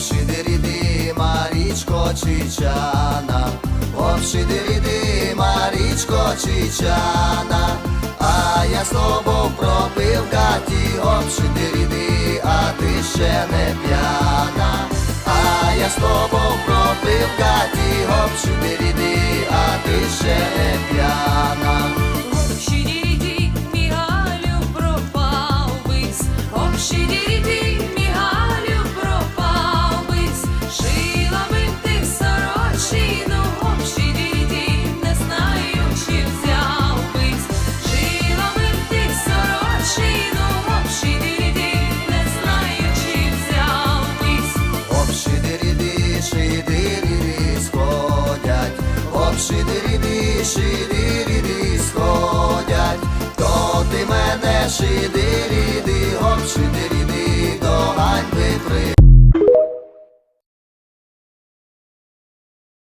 Обшидиріди, Марічко Чичана, обшидиріди, Марічко Чичана, а я з тобою пропив гаті, обшидиріди, а ти ще не п'яна, а я з тобою обшидиріди, шидиріди сходять, то ти мене шидиріди